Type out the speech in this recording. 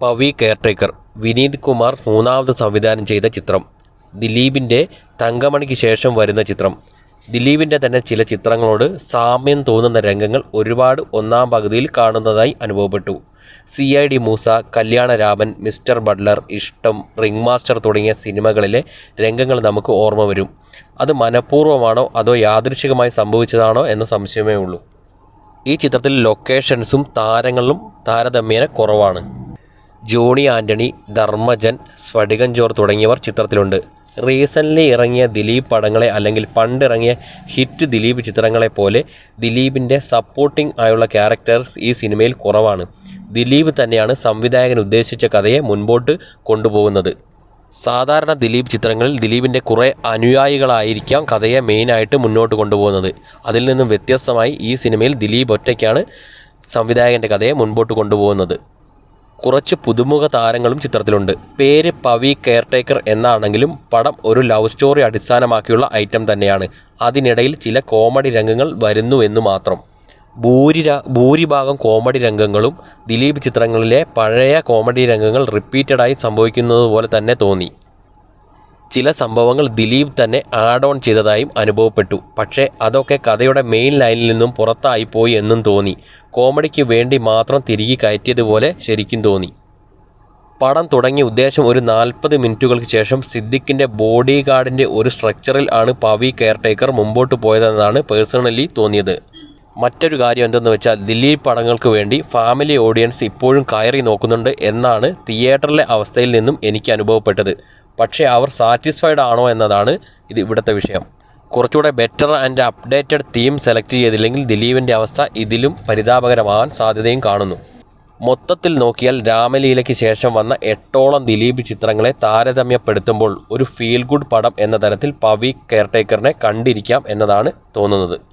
Pavi caretaker Vineeth Kumar മൂന്നാമത് സംവിധാനം ചെയ്ത ചിത്രം. ദിലീപിന്റെ തങ്കമണിക്ക് ശേഷം വരുന്ന ചിത്രം. ദിലീപിന്റെ തന്നെ ചില ചിത്രങ്ങളോട് സാമ്യം തോന്നുന്ന രംഗങ്ങൾ ഒരുപാട് ഒന്നാം പകുതിയിൽ കാണുന്നതായി അനുഭവപ്പെട്ടു. C I D Moosa Kalyanaraman mister butler Ishtam ring master തുടങ്ങിയ സിനിമകളിലെ രംഗങ്ങൾ നമുക്ക് ഓർമ്മ വരും. അത് മനഃപൂർവമാണോ അതോ യാദൃശികമായി സംഭവിച്ചതാണോ എന്ന സംശയമേ ഉള്ളൂ. ഈ ചിത്രത്തിൽ ലൊക്കേഷൻസും താരങ്ങളും താരതമ്യേന കുറവാണ്. ജോണി ആന്റണി ധർമ്മജൻ സ്ഫടികൻ ജോർ തുടങ്ങിയവർ ചിത്രത്തിലുണ്ട്. റീസെന്റ്ലി ഇറങ്ങിയ ദിലീപ് പടങ്ങളെ അല്ലെങ്കിൽ പണ്ടിറങ്ങിയ ഹിറ്റ് ദിലീപ് ചിത്രങ്ങളെ പോലെ ദിലീപിന്റെ സപ്പോർട്ടിംഗ് ആയുള്ള ക്യാരക്ടേഴ്സ് ഈ സിനിമയിൽ കുറവാണ്. ദിലീപ് തന്നെയാണ് സംവിധായകൻ ഉദ്ദേശിച്ച കഥയെ മുൻപോട്ട് കൊണ്ടുപോകുന്നത്. സാധാരണ ദിലീപ് ചിത്രങ്ങളിൽ ദിലീപിന്റെ കുറേ അനുയായികളായിരിക്കാം കഥയെ മെയിനായിട്ട് മുന്നോട്ട് കൊണ്ടുപോകുന്നത്. അതിൽ നിന്നും വ്യത്യസ്തമായി ഈ സിനിമയിൽ ദിലീപ് ഒറ്റയ്ക്കാണ് സംവിധായകന്റെ കഥയെ മുൻപോട്ട് കൊണ്ടുപോകുന്നത്. കുറച്ച് പുതുമുഖ താരങ്ങളും ചിത്രത്തിലുണ്ട്. പേര് പവി കെയർടേക്കർ എന്നാണെങ്കിലും പടം ഒരു ലവ് സ്റ്റോറി അടിസ്ഥാനമാക്കിയുള്ള ഐറ്റം തന്നെയാണ്. അതിനിടയിൽ ചില കോമഡി രംഗങ്ങൾ വരുന്നു എന്ന് മാത്രം. ഭൂരിര ഭൂരിഭാഗം കോമഡി രംഗങ്ങളും ദിലീപ് ചിത്രങ്ങളിലെ പഴയ കോമഡി രംഗങ്ങൾ റിപ്പീറ്റഡായി സംഭവിക്കുന്നത് പോലെ തന്നെ തോന്നി. ചില സംഭവങ്ങൾ ദിലീപ് തന്നെ ആഡ് ഓൺ ചെയ്തതായും അനുഭവപ്പെട്ടു. പക്ഷേ അതൊക്കെ കഥയുടെ മെയിൻ ലൈനിൽ നിന്നും പുറത്തായിപ്പോയി എന്നും തോന്നി. കോമഡിക്ക് വേണ്ടി മാത്രം തിരികെ കയറ്റിയതുപോലെ ശരിക്കും തോന്നി. പടം തുടങ്ങിയ ഉദ്ദേശം ഒരു നാൽപ്പത് മിനിറ്റുകൾക്ക് ശേഷം സിദ്ദിഖിന്റെ ബോഡി ഗാർഡിന്റെ ഒരു സ്ട്രക്ചറിൽ ആണ് പവി കെയർടേക്കർ മുമ്പോട്ട് പോയതെന്നാണ് പേഴ്സണലി തോന്നിയത്. മറ്റൊരു കാര്യം എന്തെന്ന് വെച്ചാൽ ദിലീപ് പടങ്ങൾക്ക് വേണ്ടി ഫാമിലി ഓഡിയൻസ് ഇപ്പോഴും കയറി നോക്കുന്നുണ്ട് എന്നാണ് തിയേറ്ററിലെ അവസ്ഥയിൽ നിന്നും എനിക്ക് അനുഭവപ്പെട്ടത്. പക്ഷേ അവർ സാറ്റിസ്ഫൈഡ് ആണോ എന്നതാണ് ഇത് ഇവിടുത്തെ വിഷയം. കുറച്ചുകൂടെ better and updated theme select ചെയ്തില്ലെങ്കിൽ ദിലീപിന്റെ അവസ്ഥ ഇതിലും പരിതാപകരമാകാൻ സാധ്യതയും കാണുന്നു. മൊത്തത്തിൽ നോക്കിയാൽ രാമലീലയ്ക്ക് ശേഷം വന്ന എട്ടോളം ദിലീപ് ചിത്രങ്ങളെ താരതമ്യപ്പെടുത്തുമ്പോൾ ഒരു ഫീൽ ഗുഡ് പടം എന്ന തരത്തിൽ പവി കെയർടേക്കറിനെ കണ്ടിരിക്കാം എന്നതാണ് തോന്നുന്നത്.